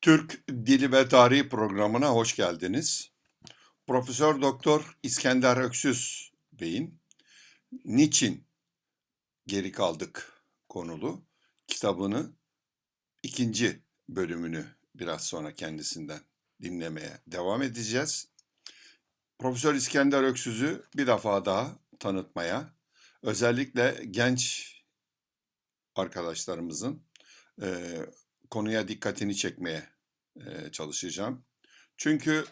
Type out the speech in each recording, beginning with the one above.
Türk Dili ve Tarihi programına hoş geldiniz. Profesör Doktor İskender Öksüz Bey'in Niçin Geri Kaldık konulu kitabını ikinci bölümünü biraz sonra kendisinden dinlemeye devam edeceğiz. Profesör İskender Öksüz'ü bir defa daha tanıtmaya, özellikle genç arkadaşlarımızın e, konuya dikkatini çekmeye çalışacağım. Çünkü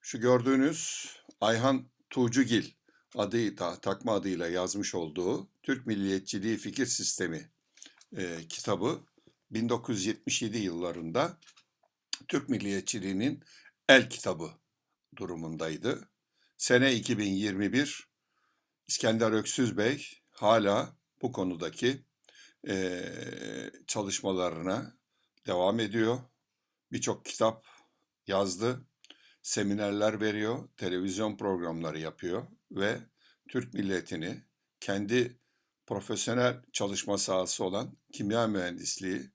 şu gördüğünüz Ayhan Tuğcugil adıyla, takma adıyla yazmış olduğu Türk Milliyetçiliği Fikir Sistemi e, kitabı 1977 yıllarında Türk Milliyetçiliğinin el kitabı durumundaydı. Sene 2021 İskender Öksüz Bey hala bu konudaki e, çalışmalarına devam ediyor. Birçok kitap yazdı, seminerler veriyor, televizyon programları yapıyor ve Türk milletini kendi profesyonel çalışma sahası olan kimya mühendisliği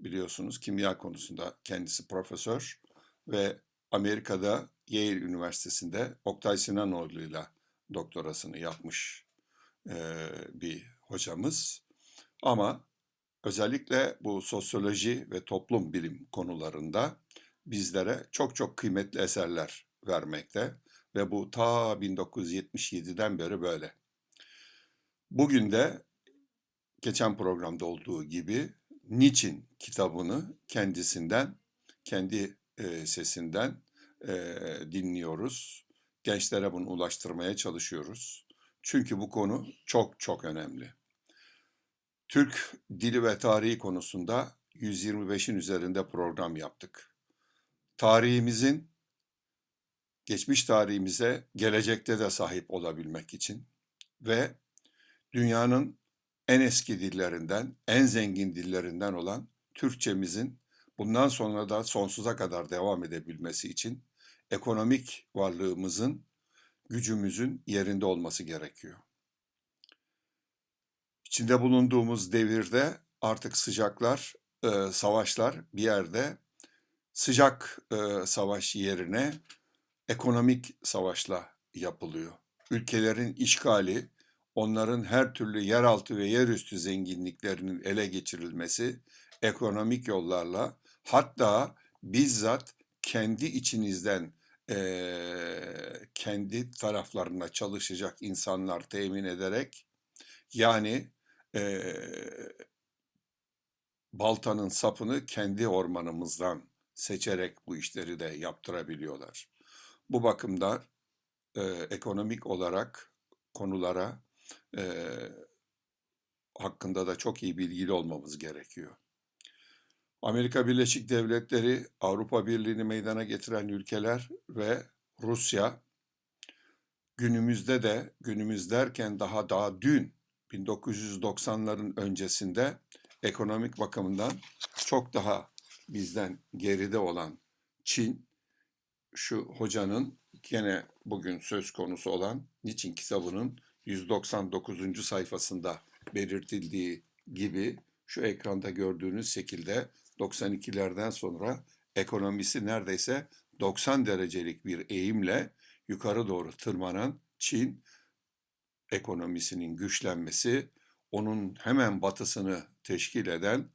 biliyorsunuz kimya konusunda kendisi profesör ve Amerika'da Yale Üniversitesi'nde Oktay Sinanoğlu'yla doktorasını yapmış bir hocamız. Ama özellikle bu sosyoloji ve toplum bilim konularında bizlere çok çok kıymetli eserler vermekte ve bu ta 1977'den beri böyle. Bugün de geçen programda olduğu gibi Niçin kitabını kendisinden, kendi e, sesinden e, dinliyoruz. Gençlere bunu ulaştırmaya çalışıyoruz. Çünkü bu konu çok çok önemli. Türk dili ve tarihi konusunda 125'in üzerinde program yaptık. Tarihimizin, geçmiş tarihimize gelecekte de sahip olabilmek için ve dünyanın en eski dillerinden, en zengin dillerinden olan Türkçemizin bundan sonra da sonsuza kadar devam edebilmesi için ekonomik varlığımızın, gücümüzün yerinde olması gerekiyor. İçinde bulunduğumuz devirde artık sıcaklar, e, savaşlar bir yerde sıcak e, savaş yerine ekonomik savaşla yapılıyor. Ülkelerin işgali, onların her türlü yeraltı ve yerüstü zenginliklerinin ele geçirilmesi ekonomik yollarla hatta bizzat kendi içinizden e, kendi taraflarına çalışacak insanlar temin ederek yani e, baltanın sapını kendi ormanımızdan seçerek bu işleri de yaptırabiliyorlar. Bu bakımda e, ekonomik olarak konulara e, hakkında da çok iyi bilgili olmamız gerekiyor. Amerika Birleşik Devletleri, Avrupa Birliği'ni meydana getiren ülkeler ve Rusya günümüzde de günümüz derken daha daha dün 1990'ların öncesinde ekonomik bakımından çok daha bizden geride olan Çin, şu hocanın gene bugün söz konusu olan Niçin kitabının 199. sayfasında belirtildiği gibi şu ekranda gördüğünüz şekilde 92'lerden sonra ekonomisi neredeyse 90 derecelik bir eğimle yukarı doğru tırmanan Çin ekonomisinin güçlenmesi, onun hemen batısını teşkil eden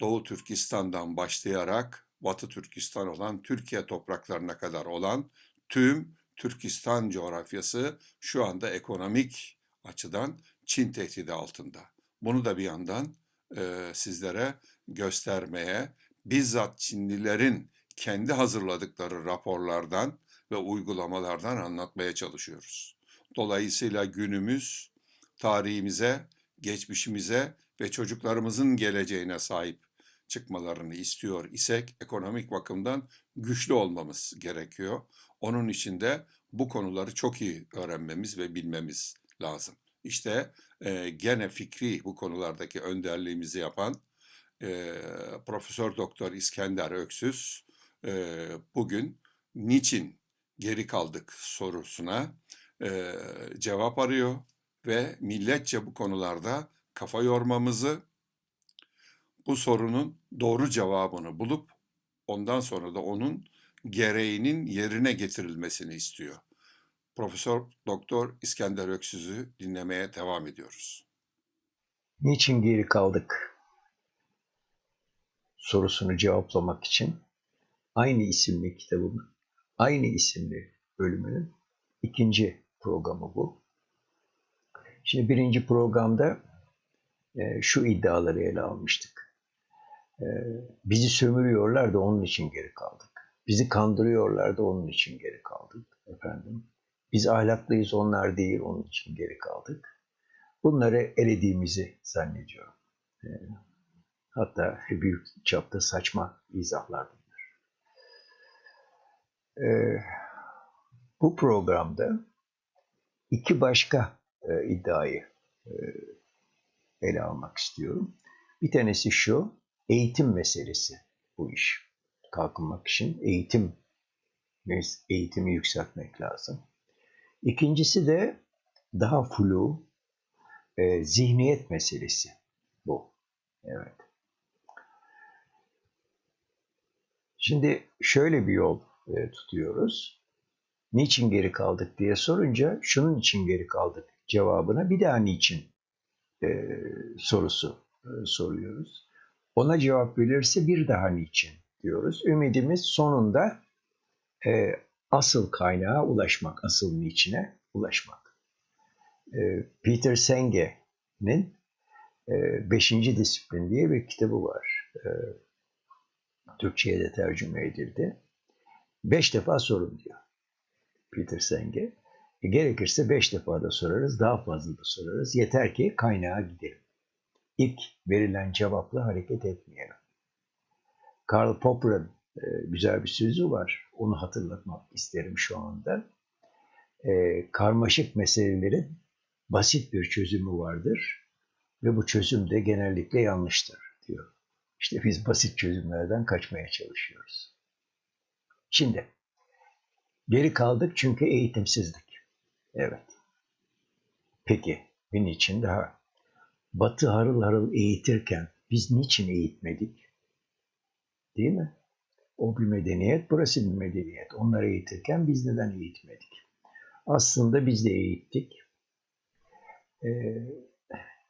Doğu Türkistan'dan başlayarak Batı Türkistan olan Türkiye topraklarına kadar olan tüm Türkistan coğrafyası şu anda ekonomik açıdan Çin tehdidi altında. Bunu da bir yandan e, sizlere göstermeye, bizzat Çinlilerin kendi hazırladıkları raporlardan ve uygulamalardan anlatmaya çalışıyoruz. Dolayısıyla günümüz tarihimize, geçmişimize ve çocuklarımızın geleceğine sahip çıkmalarını istiyor isek ekonomik bakımdan güçlü olmamız gerekiyor. Onun için de bu konuları çok iyi öğrenmemiz ve bilmemiz lazım. İşte e, gene fikri bu konulardaki önderliğimizi yapan e, Profesör Doktor İskender Öksüz e, bugün niçin geri kaldık sorusuna e, cevap arıyor ve milletçe bu konularda kafa yormamızı, bu sorunun doğru cevabını bulup ondan sonra da onun gereğinin yerine getirilmesini istiyor. Profesör Doktor İskender Öksüz'ü dinlemeye devam ediyoruz. Niçin geri kaldık? sorusunu cevaplamak için aynı isimli kitabımın, aynı isimli bölümünün ikinci programı bu. Şimdi birinci programda e, şu iddiaları ele almıştık. E, bizi sömürüyorlar da onun için geri kaldık. Bizi kandırıyorlar da onun için geri kaldık efendim. Biz ahlaklıyız onlar değil onun için geri kaldık. Bunları elediğimizi zannediyorum. E, hatta büyük çapta saçma izahlar bunlar. E, bu programda iki başka e, iddiayı e, ele almak istiyorum. Bir tanesi şu, eğitim meselesi bu iş. Kalkınmak için eğitim eğitimi yükseltmek lazım. İkincisi de daha flu, e, zihniyet meselesi bu. Evet. Şimdi şöyle bir yol e, tutuyoruz. Niçin geri kaldık diye sorunca şunun için geri kaldık cevabına bir daha niçin e, sorusu e, soruyoruz. Ona cevap verirse bir daha niçin diyoruz. Ümidimiz sonunda e, asıl kaynağa ulaşmak, asıl niçine ulaşmak. E, Peter Senge'nin e, Beşinci Disiplin diye bir kitabı var. E, Türkçe'ye de tercüme edildi. Beş defa sorun diyor Peter Senge. E, gerekirse beş defa da sorarız, daha fazla da sorarız. Yeter ki kaynağa gidelim. İlk verilen cevapla hareket etmeyelim. Karl Popper'ın e, güzel bir sözü var. Onu hatırlatmak isterim şu anda. E, karmaşık meselelerin basit bir çözümü vardır ve bu çözüm de genellikle yanlıştır diyor. İşte biz basit çözümlerden kaçmaya çalışıyoruz. Şimdi geri kaldık çünkü eğitimsizlik. Evet. Peki bir niçin daha? Batı harıl harıl eğitirken biz niçin eğitmedik? Değil mi? O bir medeniyet, burası bir medeniyet. Onları eğitirken biz neden eğitmedik? Aslında biz de eğittik. Ee,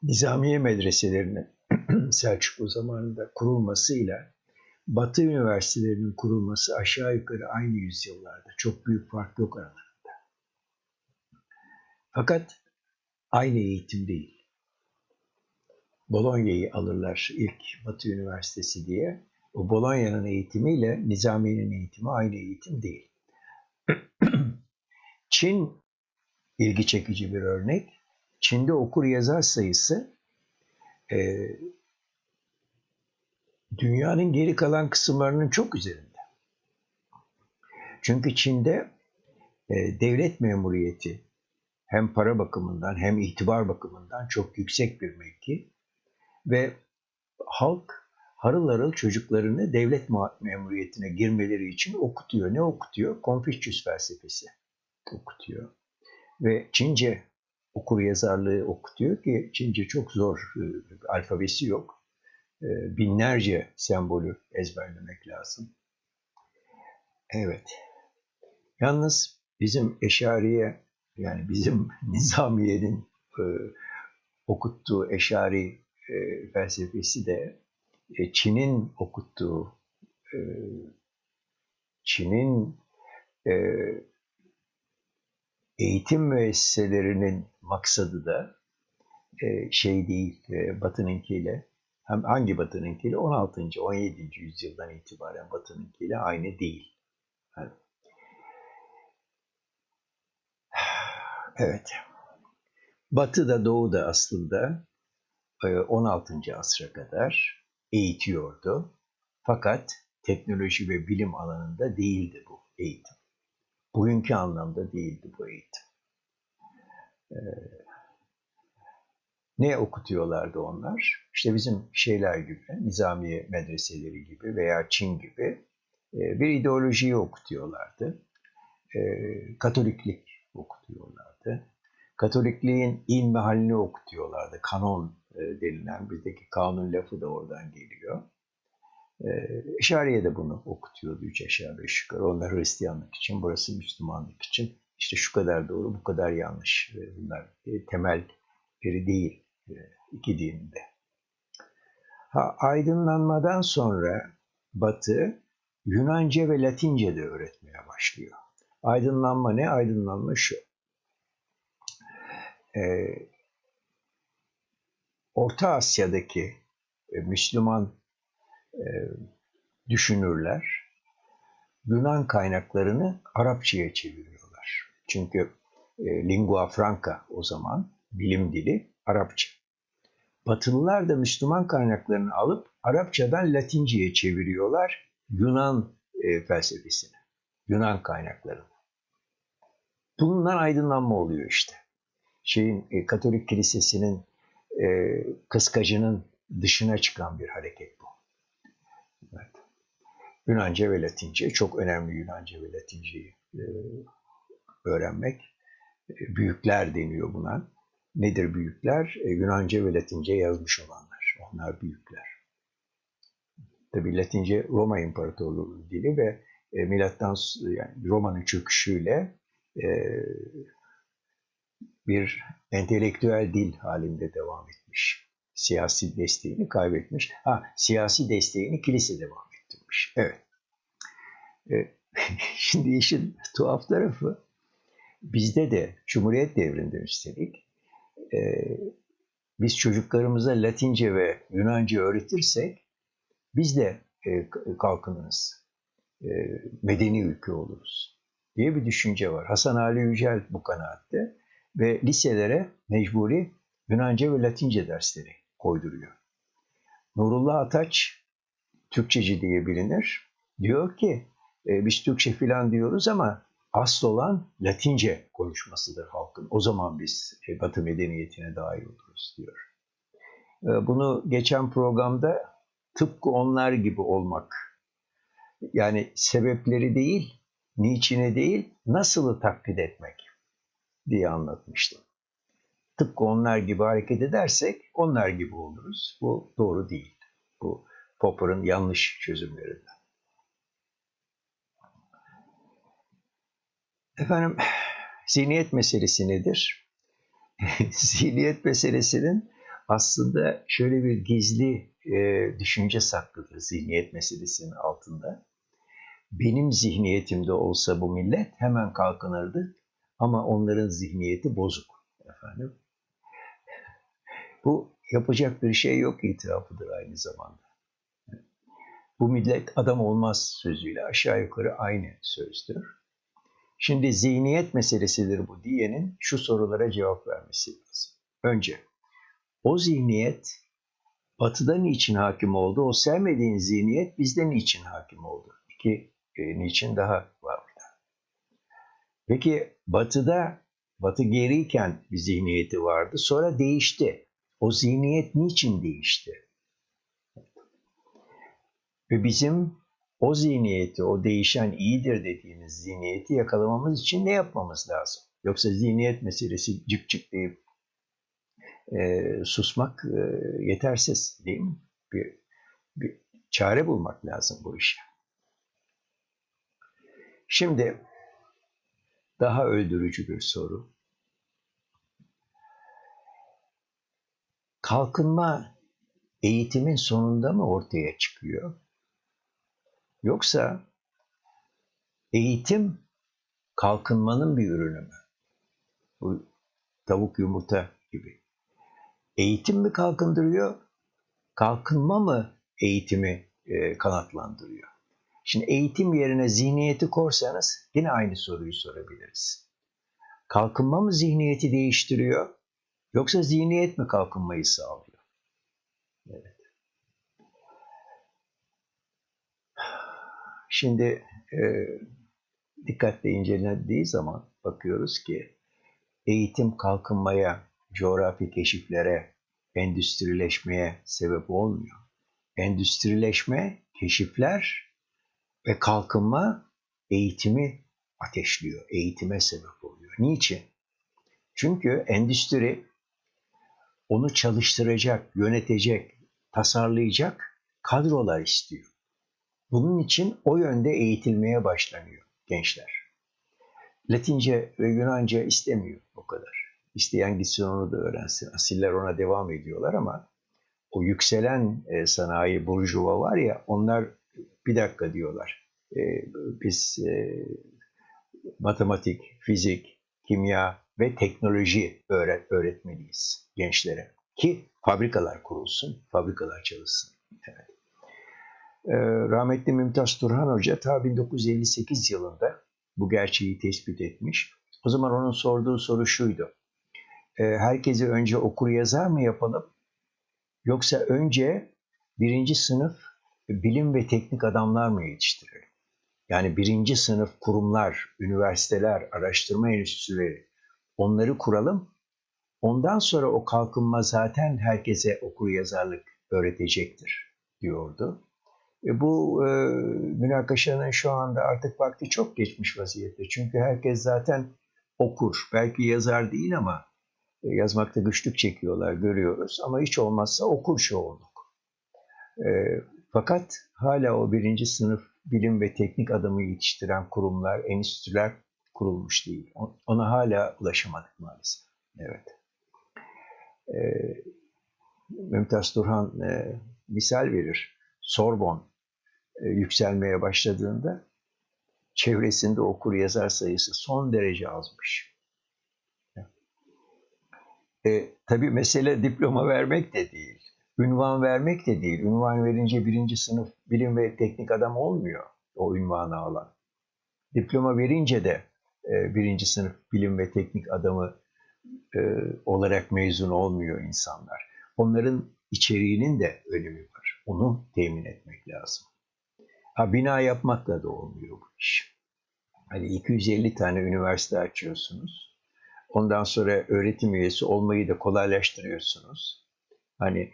Nizamiye medreselerinin Selçuklu zamanında kurulmasıyla Batı üniversitelerinin kurulması aşağı yukarı aynı yüzyıllarda. Çok büyük fark yok aralarında. Fakat aynı eğitim değil. Bolonya'yı alırlar ilk Batı Üniversitesi diye. O Bolonya'nın eğitimiyle Nizamiye'nin eğitimi aynı eğitim değil. Çin ilgi çekici bir örnek. Çin'de okur yazar sayısı e, dünyanın geri kalan kısımlarının çok üzerinde. Çünkü Çin'de e, devlet memuriyeti hem para bakımından hem itibar bakımından çok yüksek bir mevki ve halk harıl harıl çocuklarını devlet memuriyetine girmeleri için okutuyor. Ne okutuyor? Konfüçyüs felsefesi okutuyor. Ve Çince okur yazarlığı okutuyor ki Çince çok zor, e, alfabesi yok. E, binlerce sembolü ezberlemek lazım. Evet. Yalnız bizim Eşariye yani bizim Nizamiye'nin e, okuttuğu Eşari e, felsefesi de e, Çin'in okuttuğu e, Çin'in e, eğitim müesseselerinin maksadı da e, şey değil, e, Batı'nınkiyle hem hangi Batı'nınkiyle 16. 17. yüzyıldan itibaren Batı'nınkiyle aynı değil. Evet. Batı da Doğu da aslında 16. E, asra kadar eğitiyordu. Fakat teknoloji ve bilim alanında değildi bu eğitim. Bugünkü anlamda değildi bu eğitim. Ee, ne okutuyorlardı onlar? İşte bizim şeyler gibi, Nizamiye medreseleri gibi veya Çin gibi e, bir ideolojiyi okutuyorlardı. E, Katoliklik okutuyorlardı. Katolikliğin ilmi halini okutuyorlardı. Kanon e, denilen bizdeki kanun lafı da oradan geliyor. E, Eşariye de bunu okutuyordu üç aşağı beş yukarı. Onlar Hristiyanlık için, burası Müslümanlık için. İşte şu kadar doğru, bu kadar yanlış. Bunlar temelleri değil iki dinde. Ha, aydınlanmadan sonra Batı Yunanca ve Latince de öğretmeye başlıyor. Aydınlanma ne? Aydınlanma şu. Ee, Orta Asya'daki e, Müslüman e, düşünürler Yunan kaynaklarını Arapçaya çeviriyorlar. Çünkü e, lingua franca o zaman bilim dili Arapça. Batılılar da Müslüman kaynaklarını alıp Arapçadan Latince'ye çeviriyorlar Yunan e, felsefesini, Yunan kaynaklarını. Bundan aydınlanma oluyor işte. Şeyin e, Katolik Kilisesi'nin e, kıskacının dışına çıkan bir hareket bu. Evet. Yunanca ve Latince çok önemli Yunanca ve Latinceyi e, öğrenmek. E, büyükler deniyor buna. Nedir büyükler? E, Yunanca ve Latince yazmış olanlar. Onlar büyükler. Tabi Latince Roma İmparatorluğu dili ve e, milattan yani Roma'nın çöküşüyle e, bir entelektüel dil halinde devam etmiş. Siyasi desteğini kaybetmiş. Ha, siyasi desteğini kilise devam ettirmiş. Evet. E, şimdi işin tuhaf tarafı bizde de Cumhuriyet devrinde üstelik e, biz çocuklarımıza Latince ve Yunanca öğretirsek biz de e, kalkınırız. E, medeni ülke oluruz diye bir düşünce var. Hasan Ali Yücel bu kanaatte ve liselere mecburi Yunanca ve Latince dersleri koyduruyor. Nurullah Ataç, Türkçeci diye bilinir. Diyor ki e, biz Türkçe filan diyoruz ama asıl olan Latince konuşmasıdır halkın. O zaman biz e, Batı medeniyetine dahil oluruz diyor. E, bunu geçen programda tıpkı onlar gibi olmak, yani sebepleri değil, niçine değil, nasılı taklit etmek diye anlatmıştım. Tıpkı onlar gibi hareket edersek onlar gibi oluruz. Bu doğru değil. Bu Popper'ın yanlış çözümlerinden. Efendim, zihniyet meselesi nedir? zihniyet meselesinin aslında şöyle bir gizli e, düşünce saklıdır zihniyet meselesinin altında. Benim zihniyetimde olsa bu millet hemen kalkınırdı ama onların zihniyeti bozuk efendim. Bu yapacak bir şey yok itirafıdır aynı zamanda. Bu millet adam olmaz sözüyle aşağı yukarı aynı sözdür. Şimdi zihniyet meselesidir bu diyenin şu sorulara cevap vermesi lazım. Önce, o zihniyet batıda niçin hakim oldu? O sevmediğin zihniyet bizde niçin hakim oldu? İki e, niçin daha var burada. Peki batıda, batı geriyken bir zihniyeti vardı. Sonra değişti. O zihniyet niçin değişti? Ve bizim o zihniyeti, o değişen iyidir dediğimiz zihniyeti yakalamamız için ne yapmamız lazım? Yoksa zihniyet meselesi cık cık deyip e, susmak e, yetersiz değil mi? Bir, bir çare bulmak lazım bu işe. Şimdi daha öldürücü bir soru. Kalkınma eğitimin sonunda mı ortaya çıkıyor? Yoksa eğitim kalkınmanın bir ürünü mü? Bu tavuk yumurta gibi. Eğitim mi kalkındırıyor? Kalkınma mı eğitimi e, kanatlandırıyor? Şimdi eğitim yerine zihniyeti korsanız yine aynı soruyu sorabiliriz. Kalkınma mı zihniyeti değiştiriyor? Yoksa zihniyet mi kalkınmayı sağlıyor? Evet. Şimdi e, dikkatle incelendiği zaman bakıyoruz ki eğitim kalkınmaya, coğrafi keşiflere, endüstrileşmeye sebep olmuyor. Endüstrileşme, keşifler ve kalkınma eğitimi ateşliyor, eğitime sebep oluyor. Niçin? Çünkü endüstri onu çalıştıracak, yönetecek, tasarlayacak kadrolar istiyor. Bunun için o yönde eğitilmeye başlanıyor gençler. Latince ve Yunanca istemiyor o kadar. İsteyen gitsin onu da öğrensin. Asiller ona devam ediyorlar ama o yükselen e, sanayi burjuva var ya onlar bir dakika diyorlar. E, biz e, matematik, fizik, kimya ve teknoloji öğret öğretmeliyiz gençlere. Ki fabrikalar kurulsun, fabrikalar çalışsın. Evet. E, rahmetli Mümtaz Turhan Hoca ta 1958 yılında bu gerçeği tespit etmiş. O zaman onun sorduğu soru şuydu. E, herkesi önce okur yazar mı yapalım? Yoksa önce birinci sınıf bilim ve teknik adamlar mı yetiştirelim? Yani birinci sınıf kurumlar, üniversiteler, araştırma enstitüleri onları kuralım. Ondan sonra o kalkınma zaten herkese okur yazarlık öğretecektir diyordu. E bu e, münakaşanın şu anda artık vakti çok geçmiş vaziyette. Çünkü herkes zaten okur. Belki yazar değil ama e, yazmakta güçlük çekiyorlar görüyoruz. Ama hiç olmazsa okur çoğunluk. E, fakat hala o birinci sınıf bilim ve teknik adamı yetiştiren kurumlar, enstitüler kurulmuş değil. Ona hala ulaşamadık maalesef. Evet. E, Mümtaz Turhan e, misal verir. Sorbon yükselmeye başladığında çevresinde okur yazar sayısı son derece azmış. E, tabii mesele diploma vermek de değil. Ünvan vermek de değil. Ünvan verince birinci sınıf bilim ve teknik adam olmuyor o ünvanı alan. Diploma verince de e, birinci sınıf bilim ve teknik adamı e, olarak mezun olmuyor insanlar. Onların içeriğinin de önemi var. Onu temin etmek lazım. Ha bina yapmakla da olmuyor bu iş. Hani 250 tane üniversite açıyorsunuz. Ondan sonra öğretim üyesi olmayı da kolaylaştırıyorsunuz. Hani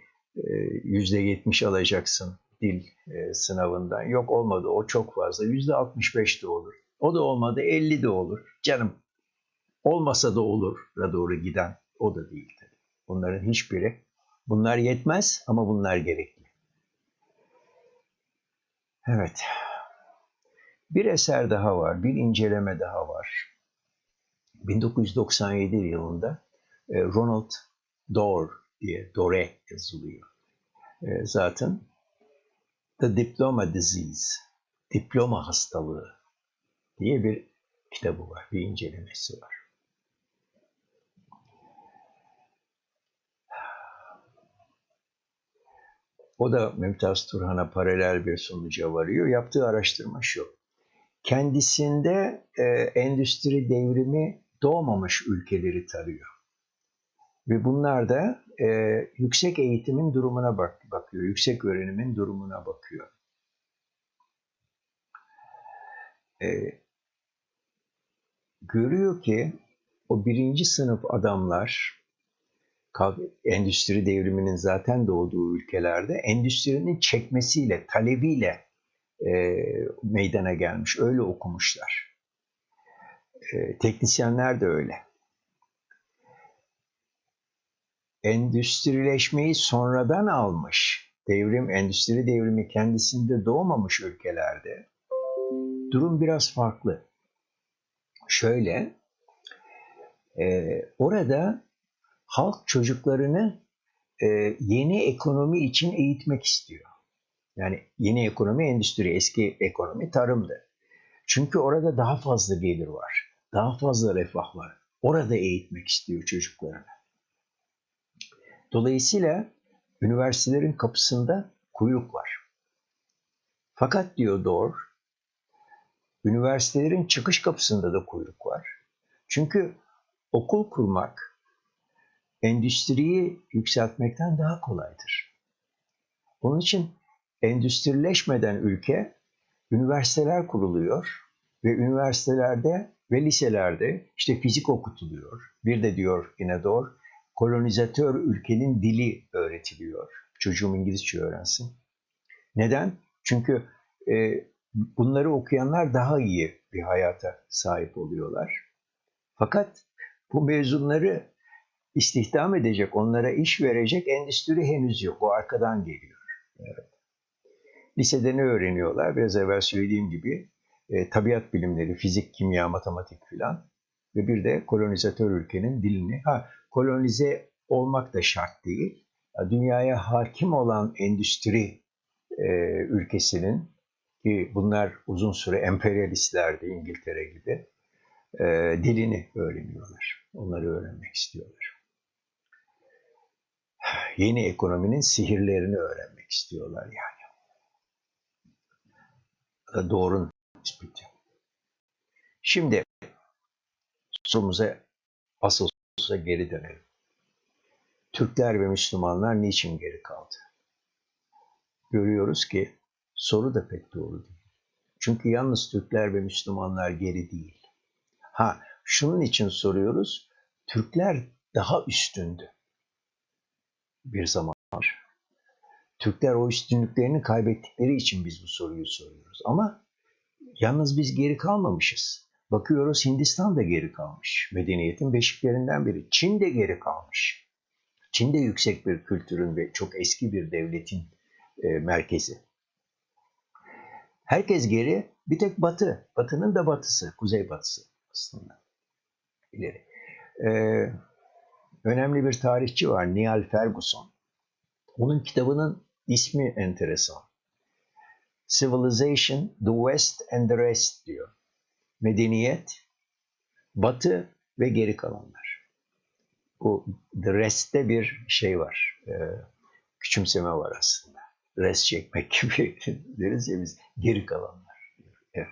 yüzde yetmiş alacaksın dil sınavından. Yok olmadı o çok fazla. Yüzde 65 de olur. O da olmadı 50 de olur. Canım olmasa da olur da doğru giden o da değil. Bunların hiçbiri. Bunlar yetmez ama bunlar gerekli. Evet. Bir eser daha var, bir inceleme daha var. 1997 yılında Ronald Dorr diye Dore yazılıyor. Zaten The Diploma Disease, Diploma Hastalığı diye bir kitabı var, bir incelemesi var. O da Mümtaz Turhan'a paralel bir sonuca varıyor. Yaptığı araştırma şu. Kendisinde e, endüstri devrimi doğmamış ülkeleri tarıyor. Ve bunlar da e, yüksek eğitimin durumuna bak bakıyor, yüksek öğrenimin durumuna bakıyor. E, görüyor ki o birinci sınıf adamlar endüstri devriminin zaten doğduğu ülkelerde endüstrinin çekmesiyle, talebiyle e, meydana gelmiş. Öyle okumuşlar. E, teknisyenler de öyle. Endüstrileşmeyi sonradan almış, devrim, endüstri devrimi kendisinde doğmamış ülkelerde durum biraz farklı. Şöyle, e, orada halk çocuklarını e, yeni ekonomi için eğitmek istiyor. Yani yeni ekonomi endüstri, eski ekonomi tarımdı. Çünkü orada daha fazla gelir var, daha fazla refah var. Orada eğitmek istiyor çocuklarını. Dolayısıyla üniversitelerin kapısında kuyruk var. Fakat diyor Dor, üniversitelerin çıkış kapısında da kuyruk var. Çünkü okul kurmak endüstriyi yükseltmekten daha kolaydır. Onun için endüstrileşmeden ülke üniversiteler kuruluyor ve üniversitelerde ve liselerde işte fizik okutuluyor. Bir de diyor yine doğru kolonizatör ülkenin dili öğretiliyor. Çocuğum İngilizce öğrensin. Neden? Çünkü e, bunları okuyanlar daha iyi bir hayata sahip oluyorlar. Fakat bu mezunları istihdam edecek, onlara iş verecek endüstri henüz yok. O arkadan geliyor. Evet. Lisede ne öğreniyorlar? Biraz evvel söylediğim gibi e, tabiat bilimleri, fizik, kimya, matematik filan ve bir de kolonizatör ülkenin dilini. Ha, kolonize olmak da şart değil. Ya, Dünyaya hakim olan endüstri e, ülkesinin ki bunlar uzun süre emperyalistlerdi İngiltere gibi e, dilini öğreniyorlar. Onları öğrenmek istiyorlar. Yeni ekonominin sihirlerini öğrenmek istiyorlar yani. Da Doğru'nun tespiti. Şimdi sorumuza asıl sorumuza geri dönelim. Türkler ve Müslümanlar niçin geri kaldı? Görüyoruz ki soru da pek doğru değil. Çünkü yalnız Türkler ve Müslümanlar geri değil. Ha, şunun için soruyoruz. Türkler daha üstündü bir zamanlar. Türkler o üstünlüklerini kaybettikleri için biz bu soruyu soruyoruz. Ama yalnız biz geri kalmamışız. Bakıyoruz Hindistan da geri kalmış. Medeniyetin beşiklerinden biri. Çin de geri kalmış. Çin de yüksek bir kültürün ve çok eski bir devletin e, merkezi. Herkes geri, bir tek batı. Batının da batısı, kuzey batısı aslında. İleri. Ee, önemli bir tarihçi var, Niall Ferguson. Onun kitabının ismi enteresan. Civilization, the West and the Rest diyor. Medeniyet, batı ve geri kalanlar. Bu the rest'te bir şey var. e, küçümseme var aslında. Rest çekmek gibi deriz ya biz. Geri kalanlar. Evet.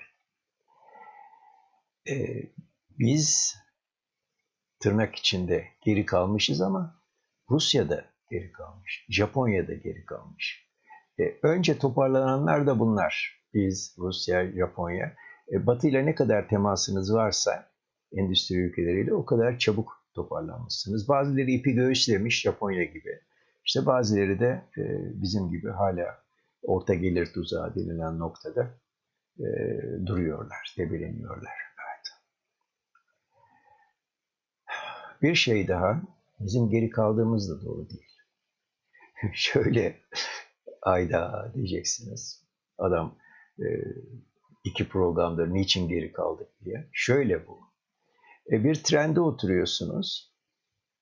E, biz tırnak içinde geri kalmışız ama Rusya'da geri kalmış. Japonya'da geri kalmış. E, önce toparlananlar da bunlar. Biz, Rusya, Japonya. E, Batı ile ne kadar temasınız varsa endüstri ülkeleriyle o kadar çabuk toparlanmışsınız. Bazıları ipi göğüslemiş Japonya gibi. İşte bazıları da e, bizim gibi hala orta gelir tuzağı denilen noktada e, duruyorlar, debeleniyorlar. Evet. Bir şey daha, bizim geri kaldığımız da doğru değil. Şöyle ayda diyeceksiniz. Adam e, iki programdır niçin geri kaldık diye. Şöyle bu. E, bir trende oturuyorsunuz.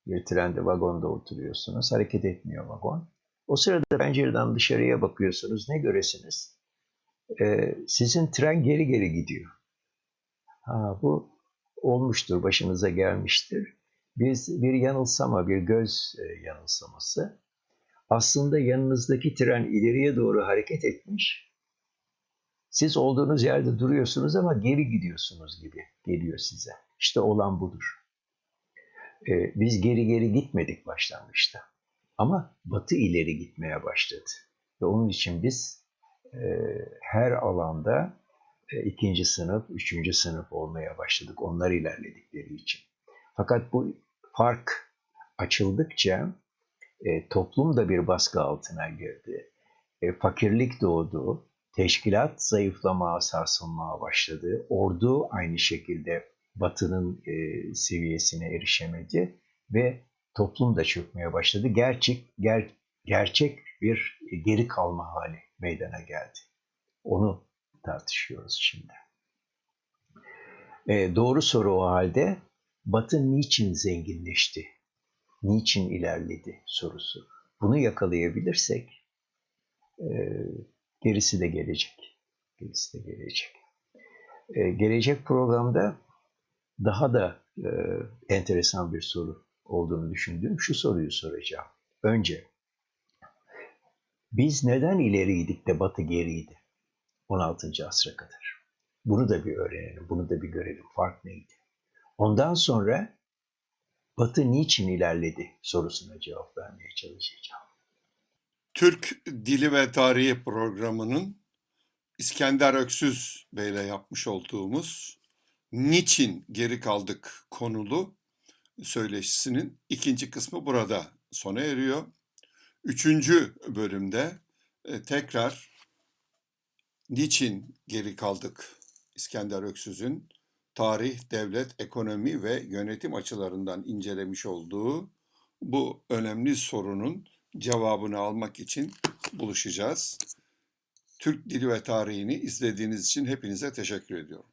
Bir trende, vagonda oturuyorsunuz. Hareket etmiyor vagon. O sırada pencereden dışarıya bakıyorsunuz. Ne göresiniz? E, sizin tren geri geri gidiyor. Ha, bu olmuştur, başınıza gelmiştir. Biz bir yanılsama, bir göz e, yanılsaması. Aslında yanınızdaki tren ileriye doğru hareket etmiş. Siz olduğunuz yerde duruyorsunuz ama geri gidiyorsunuz gibi geliyor size. İşte olan budur. Ee, biz geri geri gitmedik başlangıçta. Ama batı ileri gitmeye başladı. Ve onun için biz e, her alanda e, ikinci sınıf, üçüncü sınıf olmaya başladık. Onlar ilerledikleri için. Fakat bu fark açıldıkça e, toplum da bir baskı altına girdi. E, fakirlik doğdu. Teşkilat zayıflamaya, sarsılmaya başladı. Ordu aynı şekilde batının e, seviyesine erişemedi ve toplum da çökmeye başladı. Gerçek ger, gerçek bir geri kalma hali meydana geldi. Onu tartışıyoruz şimdi. E, doğru soru o halde Batı niçin zenginleşti? Niçin ilerledi sorusu. Bunu yakalayabilirsek e, gerisi de gelecek. Gerisi de gelecek. E, gelecek programda daha da e, enteresan bir soru olduğunu düşündüğüm şu soruyu soracağım. Önce, biz neden ileriydik de Batı geriydi 16. asra kadar? Bunu da bir öğrenelim, bunu da bir görelim. Fark neydi? Ondan sonra Batı niçin ilerledi sorusuna cevap vermeye çalışacağım. Türk Dili ve Tarihi programının İskender Öksüz Bey'le yapmış olduğumuz Niçin Geri Kaldık konulu söyleşisinin ikinci kısmı burada sona eriyor. Üçüncü bölümde e, tekrar Niçin Geri Kaldık İskender Öksüz'ün tarih, devlet, ekonomi ve yönetim açılarından incelemiş olduğu bu önemli sorunun cevabını almak için buluşacağız. Türk Dili ve Tarihini izlediğiniz için hepinize teşekkür ediyorum.